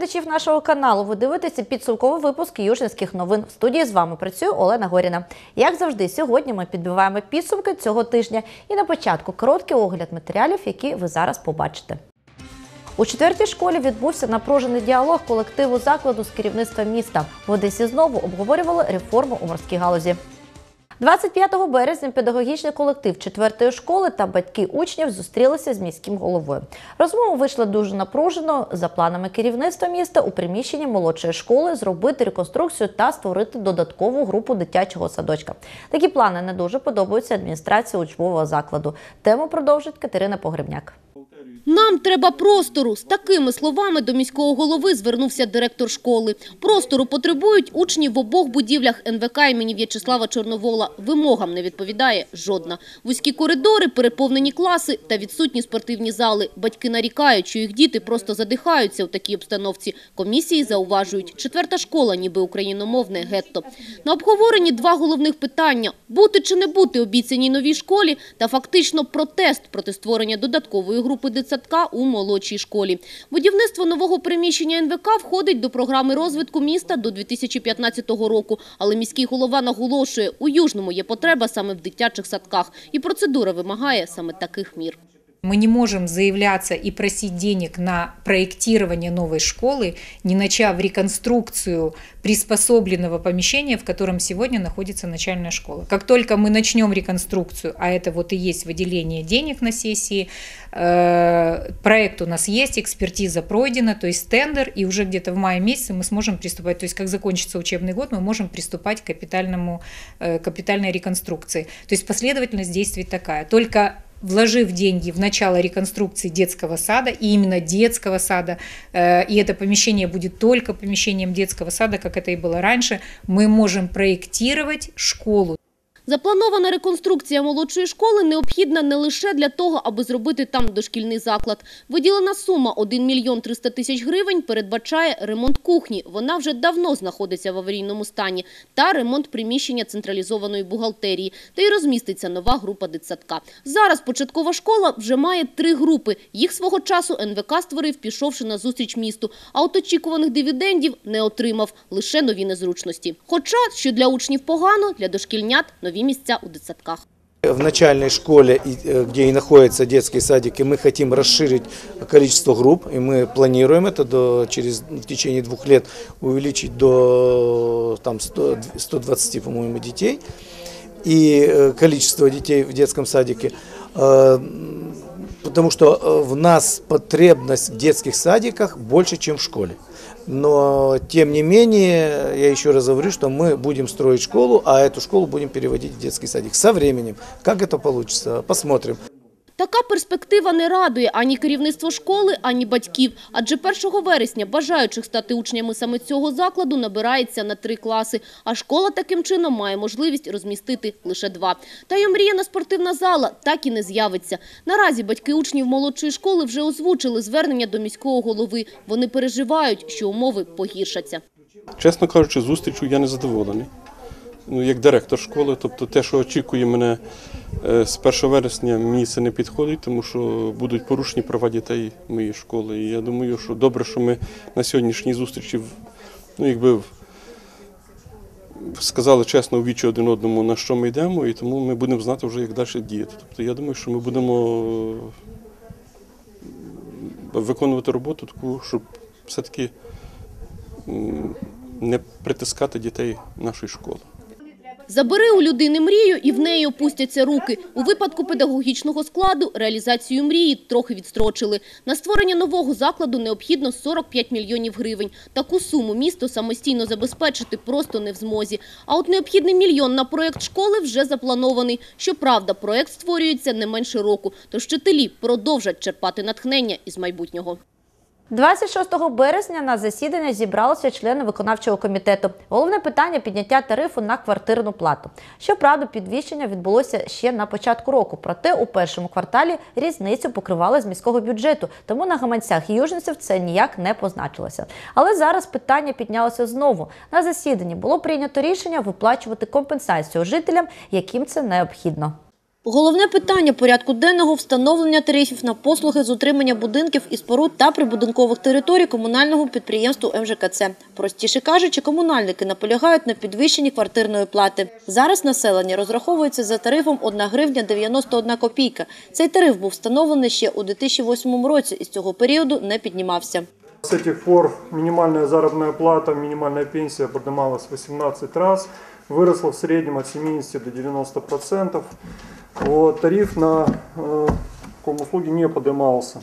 Глядачів нашого каналу. Ви дивитеся підсумковий випуск Южницьких новин. В студії з вами працює Олена Горіна. Як завжди, сьогодні ми підбиваємо підсумки цього тижня. І на початку короткий огляд матеріалів, які ви зараз побачите. У четвертій школі відбувся напружений діалог колективу закладу з керівництва міста. В Одесі знову обговорювали реформу у морській галузі. 25 березня педагогічний колектив четвертої школи та батьки учнів зустрілися з міським головою. Розмова вийшла дуже напружено. За планами керівництва міста у приміщенні молодшої школи зробити реконструкцію та створити додаткову групу дитячого садочка. Такі плани не дуже подобаються адміністрації учбового закладу. Тему продовжить Катерина Погребняк. Нам треба простору. З такими словами до міського голови звернувся директор школи. Простору потребують учні в обох будівлях НВК імені В'ячеслава Чорновола. Вимогам не відповідає жодна. Вузькі коридори, переповнені класи та відсутні спортивні зали. Батьки нарікають, що їх діти просто задихаються у такій обстановці. Комісії зауважують, четверта школа, ніби україномовне гетто. На обговоренні два головних питання – бути чи не бути обіцяній новій школі та фактично протест проти створення додаткової групи дитсадка у молодшій школі. Будівництво нового приміщення НВК входить до програми розвитку міста до 2015 року, але міський голова наголошує, у Южному є потреба саме в дитячих садках, і процедура вимагає саме таких мір. Мы не можем заявляться и просить денег на проектирование новой школы, не начав реконструкцию приспособленного помещения, в котором сегодня находится начальная школа. Как только мы начнем реконструкцию, а это вот и есть выделение денег на сессии, э, проект у нас есть, экспертиза пройдена, то есть тендер, и уже где-то в мае месяце мы сможем приступать, то есть как закончится учебный год, мы можем приступать к капитальному, э, капитальной реконструкции. То есть последовательность действий такая. Только вложив деньги в начало реконструкции детского сада, и именно детского сада, э, и это помещение будет только помещением детского сада, как это и было раньше, мы можем проектировать школу. Запланована реконструкція молодшої школи необхідна не лише для того, аби зробити там дошкільний заклад. Виділена сума 1 мільйон 300 тисяч гривень передбачає ремонт кухні. Вона вже давно знаходиться в аварійному стані. Та ремонт приміщення централізованої бухгалтерії. Та й розміститься нова група дитсадка. Зараз початкова школа вже має три групи. Їх свого часу НВК створив, пішовши на зустріч місту. А от очікуваних дивідендів не отримав. Лише нові незручності. Хоча, що для учнів погано, для дошкільнят – нові місця у дитсадках. В начальной школе, и, э, где и находятся детские садики, мы хотим расширить количество групп, и мы планируем это до, через, в течение двух лет увеличить до там, 100, 120, по-моему, детей. И э, количество детей в детском садике. Потому что э, в нас потребность в детских садиках больше, чем в школе. Но, тем не менее, я еще раз говорю, что мы будем строить школу, а эту школу будем переводить в детский садик. Со временем. Как это получится, посмотрим. Така перспектива не радує ані керівництво школи, ані батьків. Адже 1 вересня бажаючих стати учнями саме цього закладу набирається на три класи. А школа таким чином має можливість розмістити лише два. Та й омріяна спортивна зала так і не з'явиться. Наразі батьки учнів молодшої школи вже озвучили звернення до міського голови. Вони переживають, що умови погіршаться. Чесно кажучи, зустрічю я не задоволений. Ну, як директор школи, тобто те, що очікує мене е, з 1 вересня, мені це не підходить, тому що будуть порушені права дітей моєї школи. І я думаю, що добре, що ми на сьогоднішній зустрічі ну, якби, сказали чесно у вічі один одному, на що ми йдемо, і тому ми будемо знати вже, як далі діяти. Тобто я думаю, що ми будемо е, виконувати роботу таку, щоб все-таки не притискати дітей нашої школи. Забери у людини мрію і в неї опустяться руки. У випадку педагогічного складу реалізацію мрії трохи відстрочили. На створення нового закладу необхідно 45 мільйонів гривень. Таку суму місто самостійно забезпечити просто не в змозі. А от необхідний мільйон на проєкт школи вже запланований. Щоправда, проєкт створюється не менше року, тож вчителі продовжать черпати натхнення із майбутнього. 26 березня на засідання зібралися члени виконавчого комітету. Головне питання підняття тарифу на квартирну плату. Щоправда, підвищення відбулося ще на початку року. Проте у першому кварталі різницю покривали з міського бюджету, тому на гаманцях южниців це ніяк не позначилося. Але зараз питання піднялося знову. На засіданні було прийнято рішення виплачувати компенсацію жителям, яким це необхідно. Головне питання порядку денного – встановлення тарифів на послуги з утримання будинків і споруд та прибудинкових територій комунального підприємству МЖКЦ. Простіше кажучи, комунальники наполягають на підвищенні квартирної плати. Зараз населення розраховується за тарифом 1 гривня 91 копійка. Цей тариф був встановлений ще у 2008 році і з цього періоду не піднімався. С этих пор минимальная заработная плата, минимальная пенсия поднималась 18 раз, выросла в среднем от 70 до 90%. Вот, тариф на э, услуги не поднимался.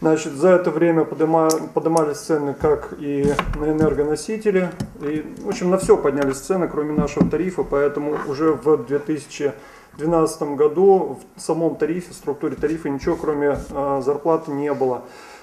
Значит, за это время подыма- поднимались цены как и на энергоносители, и, в общем, на все поднялись цены, кроме нашего тарифа, поэтому уже в 2012 году в самом тарифе, в структуре тарифа ничего кроме э, зарплаты не было.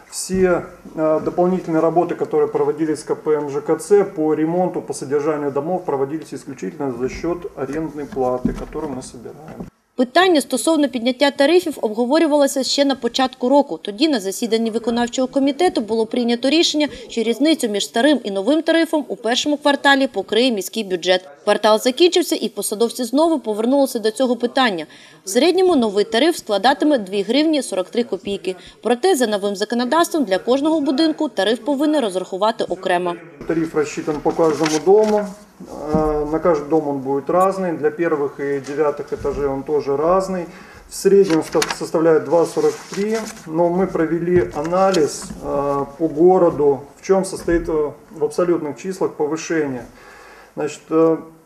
Все э, дополнительные работы, которые проводились КП МЖКЦ по ремонту, по содержанию домов, проводились исключительно за счет арендной платы, которую мы собираем. Питання стосовно підняття тарифів обговорювалося ще на початку року. Тоді на засіданні виконавчого комітету було прийнято рішення, що різницю між старим і новим тарифом у першому кварталі покриє міський бюджет. Квартал закінчився і посадовці знову повернулися до цього питання. В середньому новий тариф складатиме 2 гривні 43 копійки. Проте за новим законодавством для кожного будинку тариф повинен розрахувати окремо. Тариф рассчитан по каждому дому. Э, На каждый дом он будет разный. Для первых и девятых этажей он тоже разный. В среднем ста- составляет 2,43. Но мы провели анализ э, по городу, в чем состоит э, в абсолютных числах повышение. Значит,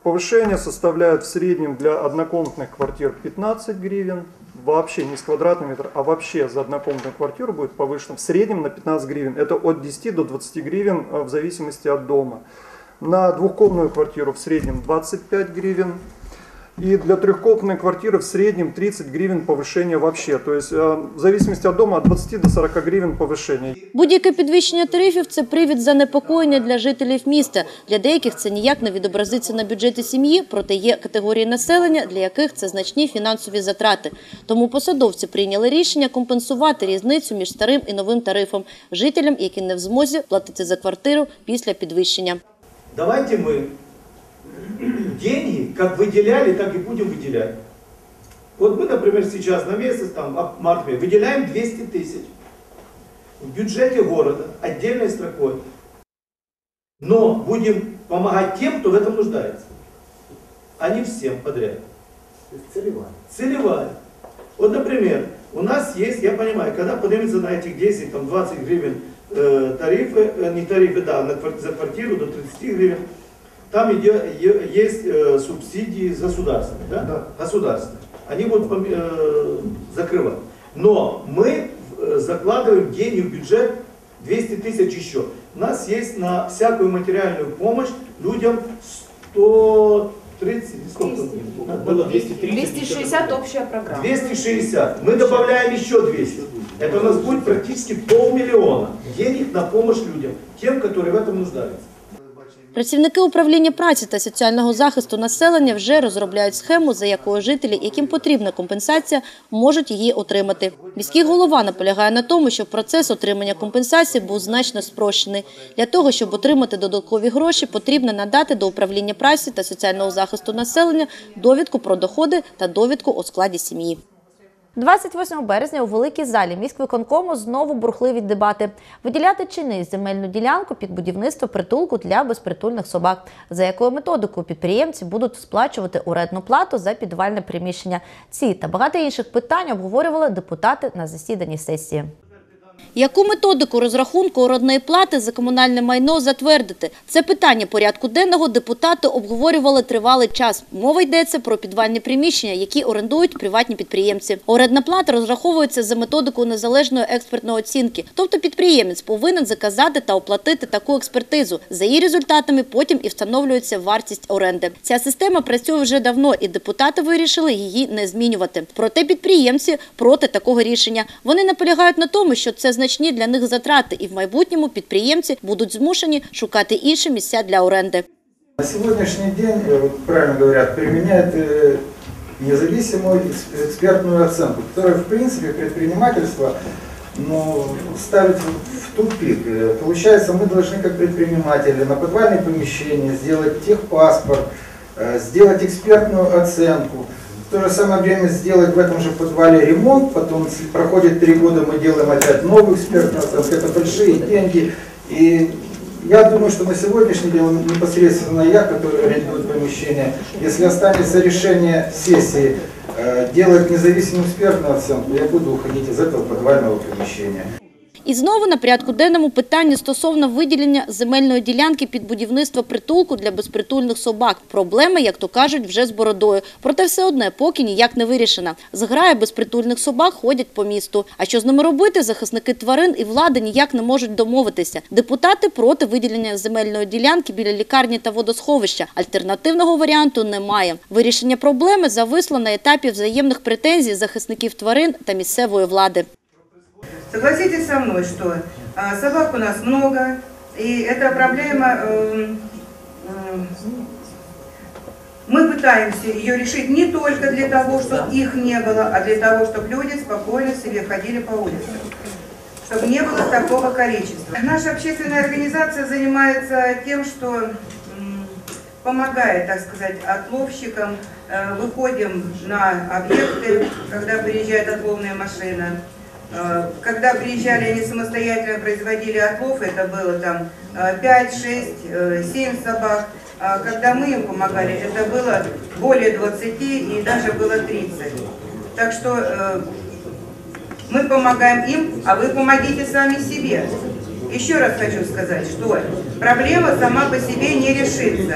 повышение составляет в среднем для однокомнатных квартир 15 гривен. Вообще не с квадратный метр, а вообще за однокомнатную квартиру будет повышено в среднем на 15 гривен. Это от 10 до 20 гривен в зависимости от дома. На двухкомнатную квартиру в среднем 25 гривен. И для трехкомнатной квартиры в среднем 30 гривен повышение вообще. То есть э, в зависимости от дома от 20 до 40 гривен повышение. Будь-яке підвищення тарифів – це привід занепокоєння для жителів міста. Для деяких це ніяк не відобразиться на бюджеті сім'ї, проте є категорії населення, для яких це значні фінансові затрати. Тому посадовці прийняли рішення компенсувати різницю між старим і новим тарифом жителям, які не в змозі платити за квартиру після підвищення. Давайте мы деньги как выделяли, так и будем выделять. Вот мы, например, сейчас на месяц, там, ап- март, месяц, выделяем 200 тысяч в бюджете города отдельной строкой. Но будем помогать тем, кто в этом нуждается, а не всем подряд. Целевая. Целевая. Вот, например, у нас есть, я понимаю, когда поднимется на этих 10, там, 20 гривен тарифы, не тарифы, да, на за квартиру до 30 гривен, там идет, есть субсидии государственные, да? Государственные. Они будут э, закрывать. Но мы э, закладываем деньги в бюджет 200 тысяч еще. У нас есть на всякую материальную помощь людям 130, сколько? Было 230. 260 общая программа. 260. Мы добавляем еще 200. Это у нас будет практически полмиллиона денег на помощь людям, тем, которые в этом нуждаются. Працівники управління праці та соціального захисту населення вже розробляють схему, за якою жителі, яким потрібна компенсація, можуть її отримати. Міський голова наполягає на тому, щоб процес отримання компенсації був значно спрощений. Для того, щоб отримати додаткові гроші, потрібно надати до управління праці та соціального захисту населення довідку про доходи та довідку у складі сім'ї. 28 березня у великій залі міськвиконкому знову бурхливі дебати. Виділяти чи не земельну ділянку під будівництво притулку для безпритульних собак, за якою методикою підприємці будуть сплачувати урядну плату за підвальне приміщення. Ці та багато інших питань обговорювали депутати на засіданні сесії. Яку методику розрахунку уродної плати за комунальне майно затвердити? Це питання порядку денного депутати обговорювали тривалий час. Мова йдеться про підвальні приміщення, які орендують приватні підприємці. Орендна плата розраховується за методикою незалежної експертної оцінки. Тобто підприємець повинен заказати та оплатити таку експертизу. За її результатами потім і встановлюється вартість оренди. Ця система працює вже давно, і депутати вирішили її не змінювати. Проте підприємці проти такого рішення. Вони наполягають на тому, що це значні для них затрати, і в майбутньому підприємці будуть змушені шукати інші місця для оренди. На сегодняшний день, э, вот правильно говорят, применяют э, независимую экс- экспертную оценку, которая в принципе предпринимательство ну, ставит в- в тупик. Э, Получается, мы должны как предприниматели на подвальные помещения сделать техпаспорт, э, сделать экспертную оценку. то же самое время сделать в этом же подвале ремонт, потом проходит три года, мы делаем опять новую экспертную оценку, это большие деньги. И я думаю, что на сегодняшний день непосредственно я, который арендует помещение, если останется решение сессии э, делать независимую экспертную оценку, я буду уходить из этого подвального помещения. І знову на порядку денному питання стосовно виділення земельної ділянки під будівництво притулку для безпритульних собак. Проблема, як то кажуть, вже з бородою. Проте все одне поки ніяк не вирішена. Зграя безпритульних собак ходять по місту. А що з ними робити, захисники тварин і влади ніяк не можуть домовитися. Депутати проти виділення земельної ділянки біля лікарні та водосховища. Альтернативного варіанту немає. Вирішення проблеми зависло на етапі взаємних претензій захисників тварин та місцевої влади. Согласитесь со мной, что а, собак у нас много, и эта проблема, эм, эм, мы пытаемся ее решить не только для того, чтобы их не было, а для того, чтобы люди спокойно себе ходили по улицам чтобы не было такого количества. Наша общественная организация занимается тем, что помогает, так сказать, отловщикам, Э, выходим на объекты, когда приезжает отловная машина. Э, Когда приезжали, они самостоятельно производили отлов, это было там э, 5, 6, 7 собак. А Когда мы им помогали, это было более 20 и даже было 30. Так что э, мы помогаем им, а вы помогите сами себе. Еще раз хочу сказать, что проблема сама по себе не решится.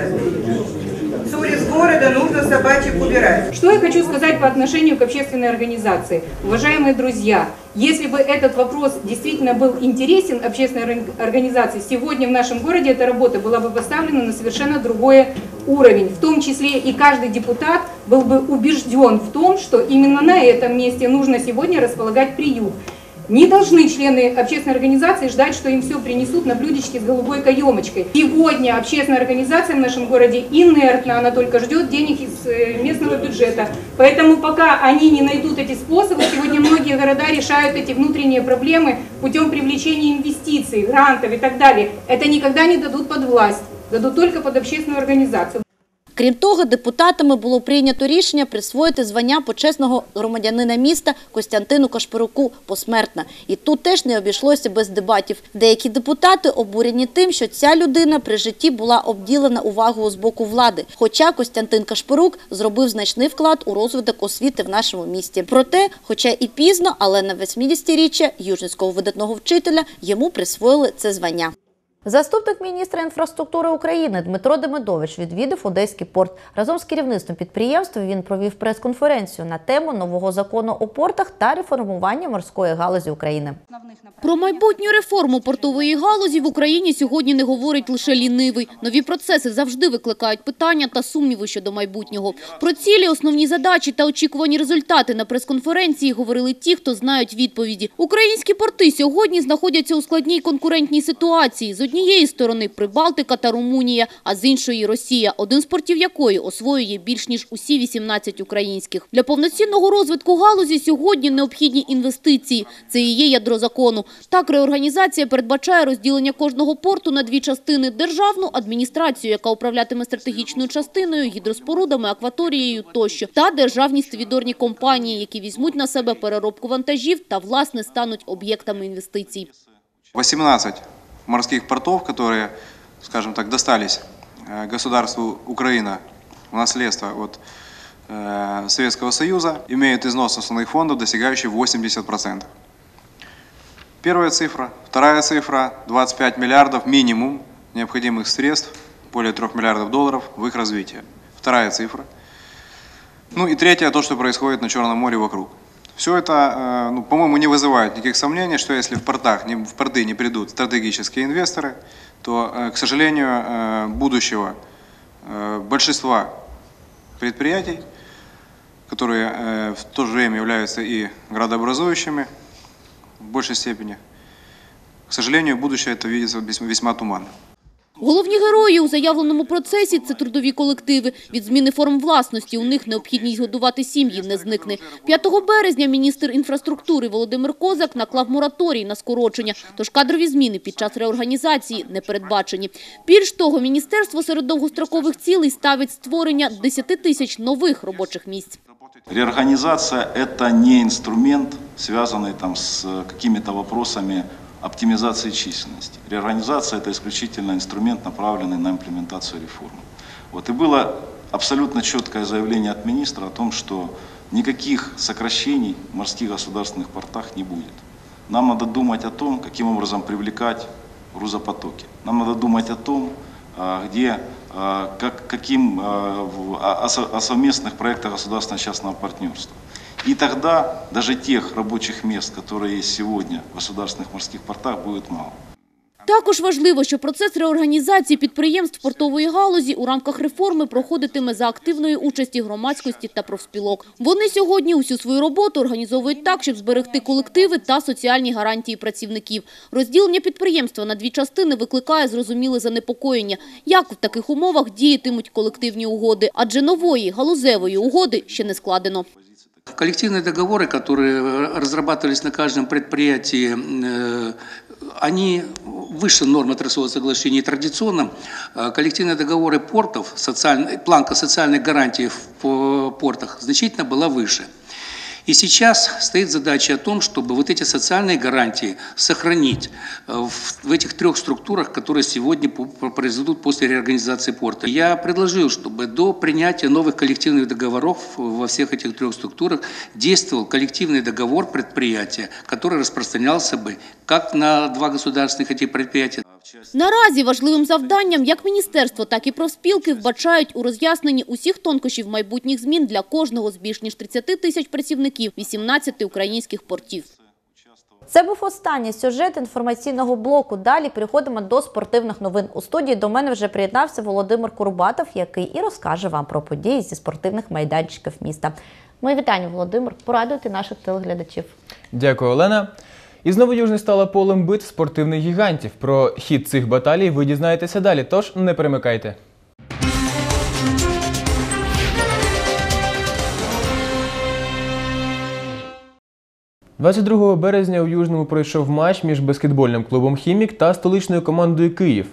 С улиц города нужно собачек убирать. Что я хочу сказать по отношению к общественной организации? Уважаемые друзья, если бы этот вопрос действительно был интересен общественной орг- организации, сегодня в нашем городе эта работа была бы поставлена на совершенно другой уровень. В том числе и каждый депутат был бы убежден в том, что именно на этом месте нужно сегодня располагать приют. Не должны члены общественной организации ждать, что им все принесут на блюдечке с голубой каемочкой. Сегодня общественная организация в нашем городе инертна, она только ждет денег из э, местного бюджета. Поэтому пока они не найдут эти способы, сегодня многие города решают эти внутренние проблемы путем привлечения инвестиций, грантов и так далее. Это никогда не дадут под власть, дадут только под общественную организацию. Крім того, депутатами було прийнято рішення присвоїти звання почесного громадянина міста Костянтину Кашпируку посмертно. І тут теж не обійшлося без дебатів. Деякі депутати обурені тим, що ця людина при житті була обділена увагою з боку влади. Хоча Костянтин Кашпирук зробив значний вклад у розвиток освіти в нашому місті. Проте, хоча і пізно, але на 80-річчя южницького видатного вчителя йому присвоїли це звання. Заступник міністра інфраструктури України Дмитро Демидович відвідав Одеський порт. Разом з керівництвом підприємства він провів прес-конференцію на тему нового закону у портах та реформування морської галузі України. Про майбутню реформу портової галузі в Україні сьогодні не говорить лише лінивий. Нові процеси завжди викликають питання та сумніви щодо майбутнього. Про цілі, основні задачі та очікувані результати на прес-конференції говорили ті, хто знають відповіді. Українські порти сьогодні знаходяться у складній конкурентній ситуації. З однієї сторони Прибалтика та Румунія, а з іншої Росія, один з портів якої освоює більш ніж усі 18 українських. Для повноцінного розвитку галузі сьогодні необхідні інвестиції. Це і є ядро закону. Так, реорганізація передбачає розділення кожного порту на дві частини – державну адміністрацію, яка управлятиме стратегічною частиною, гідроспорудами, акваторією тощо, та державні стивідорні компанії, які візьмуть на себе переробку вантажів та, власне, стануть об'єктами інвестицій. 18 морских портов, которые, скажем так, достались э, государству Украина в наследство от э, Советского Союза, имеют износ основных фондов, достигающий 80%. Первая цифра. Вторая цифра – 25 миллиардов минимум необходимых средств, более 3 миллиардов долларов в их развитие. Вторая цифра. Ну и третье – то, что происходит на Черном море вокруг. Все это, э, ну, по-моему, не вызывает никаких сомнений, что если в, портах, в порты не придут стратегические инвесторы, то, э, к сожалению, э, будущего большинства предприятий, которые в то же время являются и градообразующими в большей степени, к сожалению, будущее это видится весьма туманно. Головні герої у заявленому процесі – це трудові колективи. Від зміни форм власності у них необхідність годувати сім'ї не зникне. 5 березня міністр інфраструктури Володимир Козак наклав мораторій на скорочення, тож кадрові зміни під час реорганізації не передбачені. Більш того, міністерство серед довгострокових цілей ставить створення 10 тисяч нових робочих місць. Реорганизация – это не инструмент, связанный там, с какими-то вопросами оптимизации численности. Реорганизация – это исключительно инструмент, направленный на имплементацию реформы. Вот. И было абсолютно четкое заявление от министра о том, что никаких сокращений в морских государственных портах не будет. Нам надо думать о том, каким образом привлекать грузопотоки. Нам надо думать о том, а, где, а, как, каким, а, о, о совместных проектах государственно-частного партнерства. И тогда даже тех рабочих мест, которые есть сегодня в государственных морских портах, будет мало. Також важливо, що процес реорганізації підприємств портової галузі у рамках реформи проходитиме за активної участі громадськості та профспілок. Вони сьогодні усю свою роботу організовують так, щоб зберегти колективи та соціальні гарантії працівників. Розділення підприємства на дві частини викликає зрозуміле занепокоєння, як в таких умовах діятимуть колективні угоди, адже нової галузевої угоди ще не складено. Коллективные договоры, которые э, разрабатывались на каждом предприятии, э, они выше норм отраслевого соглашения. И традиционно э, коллективные договоры портов, социальной- планка социальных гарантий в по- портах значительно была выше. И сейчас стоит задача о том, чтобы вот эти социальные гарантии сохранить э, в, этих трех структурах, которые сегодня произойдут после реорганизации порта. Я предложил, чтобы до принятия новых коллективных договоров во всех этих трех структурах действовал коллективный договор предприятия, который распространялся бы как на два государственных эти предприятия, Наразі важливим завданням як міністерство, так і профспілки вбачають у роз'ясненні усіх тонкощів майбутніх змін для кожного з більш ніж 30 тисяч працівників 18 українських портів. Це був останній сюжет інформаційного блоку. Далі переходимо до спортивних новин. У студії до мене вже приєднався Володимир Курбатов, який і розкаже вам про події зі спортивних майданчиків міста. Мої вітання, Володимир. Порадуйте наших телеглядачів. Дякую, Олена. І знову южне стало полем битв спортивних гігантів. Про хід цих баталій ви дізнаєтеся далі, тож не перемикайте. – 22 березня у Южному пройшов матч між баскетбольним клубом Хімік та столичною командою Київ.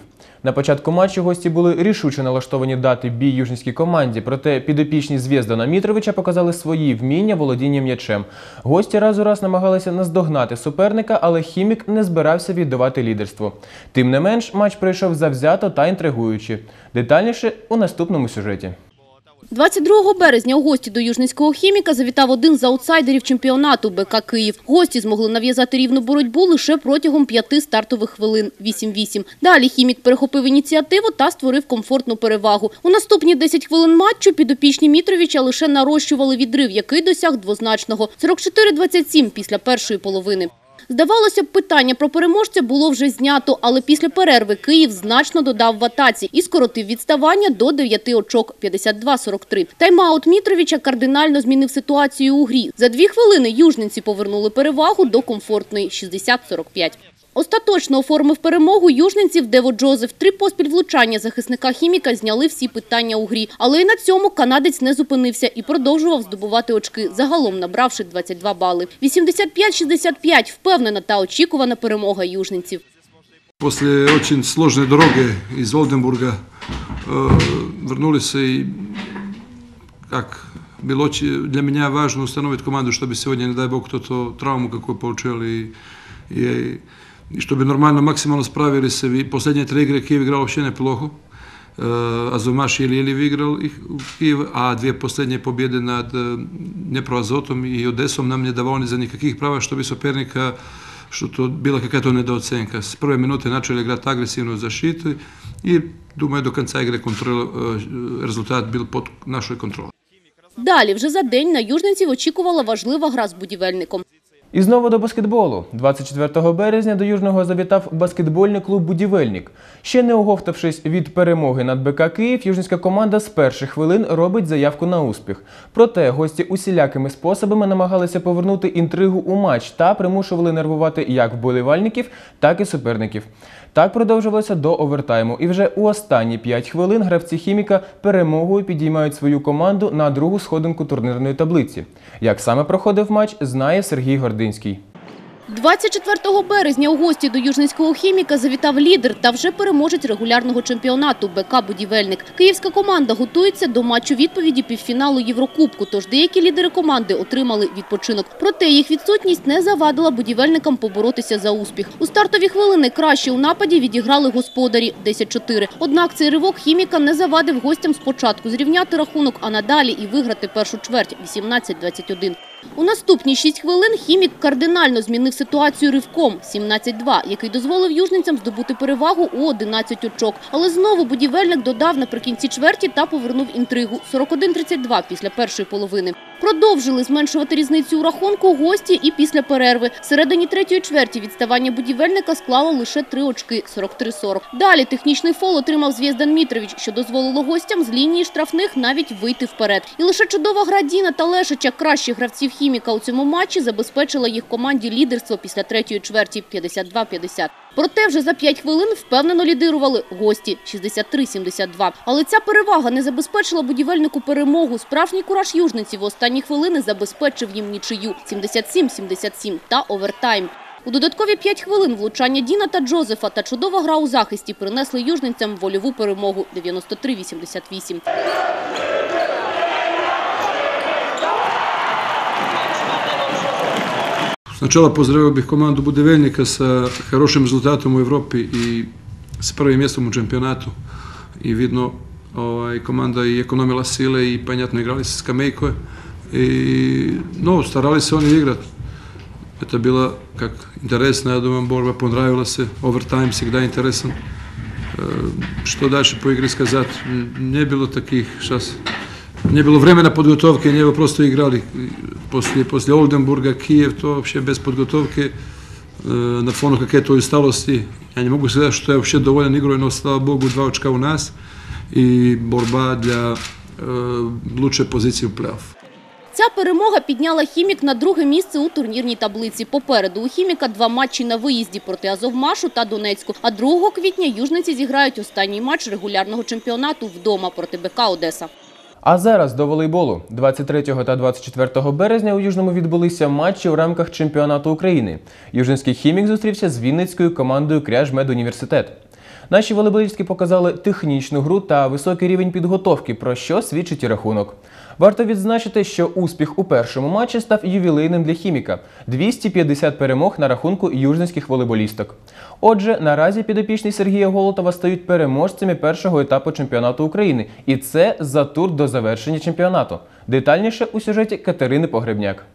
На початку матчу гості були рішуче налаштовані дати бій южнівській команді, проте підопічні Звєздана Мітровича показали свої вміння володіння м'ячем. Гості раз у раз намагалися наздогнати суперника, але Хімік не збирався віддавати лідерство. Тим не менш, матч пройшов завзято та інтригуючи. Детальніше у наступному сюжеті. 22 березня у гості до Южницького хіміка завітав один з аутсайдерів чемпіонату БК Київ. Гості змогли нав'язати рівну боротьбу лише протягом п'яти стартових хвилин – 8-8. Далі хімік перехопив ініціативу та створив комфортну перевагу. У наступні 10 хвилин матчу підопічні Мітровича лише нарощували відрив, який досяг двозначного – 44-27 після першої половини. Здавалося б, питання про переможця було вже знято, але після перерви Київ значно додав в атаці і скоротив відставання до 9 очок – 52-43. Тайм-аут Мітровича кардинально змінив ситуацію у грі. За дві хвилини южниці повернули перевагу до комфортної – 60-45. Остаточно оформив перемогу южненців Дево Джозеф. Три поспіль влучання захисника хіміка зняли всі питання у грі. Але й на цьому канадець не зупинився і продовжував здобувати очки, загалом набравши 22 бали. 85-65 – впевнена та очікувана перемога южненців. После очень сложной дороги из Олденбурга э, вернулись и как было очень для меня важно установить команду, чтобы сегодня, не дай бог, кто-то травму какую получил и, и, и чтобы нормально, максимально справились. И последние три игры Киев играл вообще неплохо. Э, Азумаш еле-еле выиграл их в Киеве, а две последние победы над э, Днепроазотом и Одессом нам не давали за никаких прав, чтобы соперника что to bila какая-то недооценка. С первой минуты начали играть агрессивную защиту и, думаю, до конца игры контроль, э, результат был под нашей контролем. Далі вже за день на южненців очікувала важлива гра з будівельником. І знову до баскетболу. 24 березня до Южного завітав баскетбольний клуб Будівельник. Ще не оговтавшись від перемоги над БК Київ, южницька команда з перших хвилин робить заявку на успіх. Проте гості усілякими способами намагалися повернути інтригу у матч та примушували нервувати як вболівальників, так і суперників. Так продовжувалося до овертайму. І вже у останні 5 хвилин гравці хіміка перемогою підіймають свою команду на другу сходинку турнірної таблиці. Як саме проходив матч, знає Сергій Гординський. 24 березня у гості до Южницького хіміка завітав лідер та вже переможець регулярного чемпіонату БК «Будівельник». Київська команда готується до матчу відповіді півфіналу Єврокубку, тож деякі лідери команди отримали відпочинок. Проте їх відсутність не завадила будівельникам поборотися за успіх. У стартові хвилини краще у нападі відіграли господарі 10-4. Однак цей ривок хіміка не завадив гостям спочатку зрівняти рахунок, а надалі і виграти першу чверть 18-21. У наступні 6 хвилин хімік кардинально змінив ситуацію ривком 17-2, який дозволив южницям здобути перевагу у 11 очок. Але знову будівельник додав наприкінці чверті та повернув інтригу 41-32 після першої половини. Продовжили зменшувати різницю у рахунку гості і після перерви. Всередині третьої чверті відставання будівельника склало лише 3 очки 43-40. Далі технічний фол отримав Звєздан Мітрович, що дозволило гостям з лінії штрафних навіть вийти вперед. І лише чудова гра Діна та Лешича, кращих гравців хіміка у цьому матчі, забезпечила їх команді лідерство після третьої чверті 52-50. Проте вже за 5 хвилин впевнено лідирували гості 63-72. Але ця перевага не забезпечила будівельнику перемогу. Справжній кураж южниців у останні хвилини забезпечив їм нічию 77-77 та овертайм. У додаткові 5 хвилин влучання Діна та Джозефа та чудова гра у захисті принесли южницям вольову перемогу 93-88. Сначала поздравил бih komandu Budeveljnika sa хорошим rezultatom u Evropi i s prvim mjestom u čempionatu. I vidno ovaj, komanda i ekonomila sile i понятно igrali se skamejko. I, no, starali se oni igrati. Это была как интересная, я думаю, борьба, понравилась се. Овертайм всегда интересен. Э, Что дальше по игре сказать? Не было таких сейчас не было времена подготовки, они его просто играли. После, после Олденбурга, Киев, то вообще без подготовки, э, на фону какой-то усталости. Я не могу сказать, что я вообще доволен игрой, но, слава богу, два очка у нас и борьба для э, лучшей позиции в плей-офф. Ця перемога підняла «Хімік» на друге місце у турнірній таблиці. Попереду у «Хіміка» два матчі на виїзді проти Азовмашу та Донецьку. А 2 квітня южниці зіграють останній матч регулярного чемпіонату вдома проти БК «Одеса». А зараз до волейболу. 23 та 24 березня у Южному відбулися матчі в рамках чемпіонату України. Южинський хімік зустрівся з Вінницькою командою Кряжмедуніверситет. Наші волейболістки показали технічну гру та високий рівень підготовки, про що свідчить і рахунок. Варто відзначити, що успіх у першому матчі став ювілейним для хіміка 250 перемог на рахунку южницьких волейболісток. Отже, наразі підопічні Сергія Голотова стають переможцями першого етапу чемпіонату України, і це за тур до завершення чемпіонату. Детальніше у сюжеті Катерини Погребняк.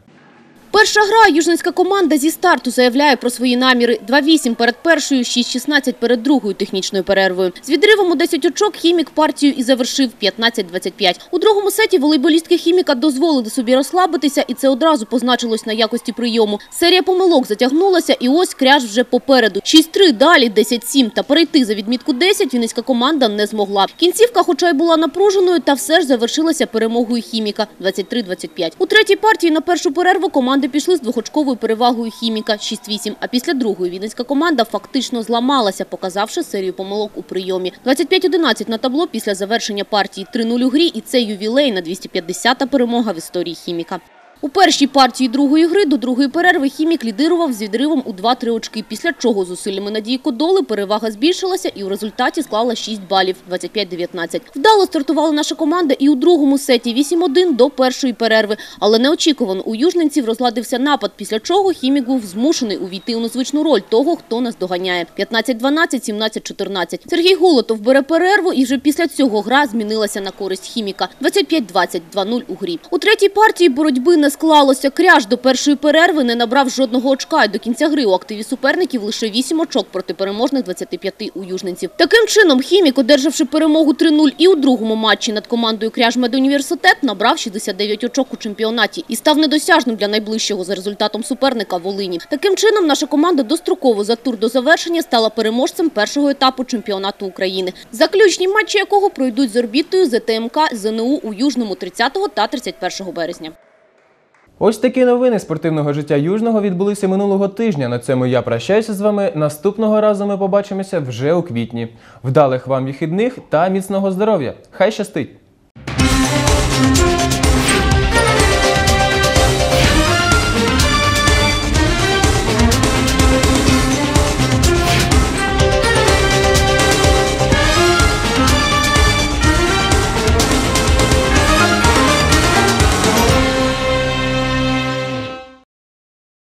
Перша гра южницька команда зі старту заявляє про свої наміри. 2-8 перед першою, 6-16 перед другою технічною перервою. З відривом у 10 очок хімік партію і завершив 15-25. У другому сеті волейболістки хіміка дозволили собі розслабитися, і це одразу позначилось на якості прийому. Серія помилок затягнулася, і ось кряж вже попереду. 6-3, далі 10-7. Та перейти за відмітку 10 юницька команда не змогла. Кінцівка, хоча й була напруженою, та все ж завершилася перемогою хіміка 23-25. У третій партії на першу перерву команди пішли з двохочковою перевагою хіміка 6-8. А після другої вінницька команда фактично зламалася, показавши серію помилок у прийомі. 25-11 на табло після завершення партії 3-0 у грі. І це ювілейна 250-та перемога в історії хіміка. У першій партії другої гри до другої перерви хімік лідирував з відривом у 2-3 очки, після чого зусиллями Надії Кодоли перевага збільшилася і у результаті склала 6 балів – 25-19. Вдало стартувала наша команда і у другому сеті 8-1 до першої перерви. Але неочікувано у южненців розладився напад, після чого хімік був змушений увійти у незвичну роль того, хто нас доганяє. 15-12, 17-14. Сергій Голотов бере перерву і вже після цього гра змінилася на користь хіміка. 25-20, 2-0 у грі. У третій партії боротьби не склалося. Кряж до першої перерви не набрав жодного очка. І до кінця гри у активі суперників лише 8 очок проти переможних 25 у южненців. Таким чином, хімік, одержавши перемогу 3-0 і у другому матчі над командою Кряжмедуніверситет, набрав 69 очок у чемпіонаті і став недосяжним для найближчого за результатом суперника Волині. Таким чином, наша команда достроково за тур до завершення стала переможцем першого етапу чемпіонату України. Заключні матчі якого пройдуть з орбітою ЗТМК ЗНУ у Южному 30 та 31 березня. Ось такі новини спортивного життя Южного відбулися минулого тижня. На цьому я прощаюся з вами. Наступного разу ми побачимося вже у квітні. Вдалих вам вихідних та міцного здоров'я! Хай щастить!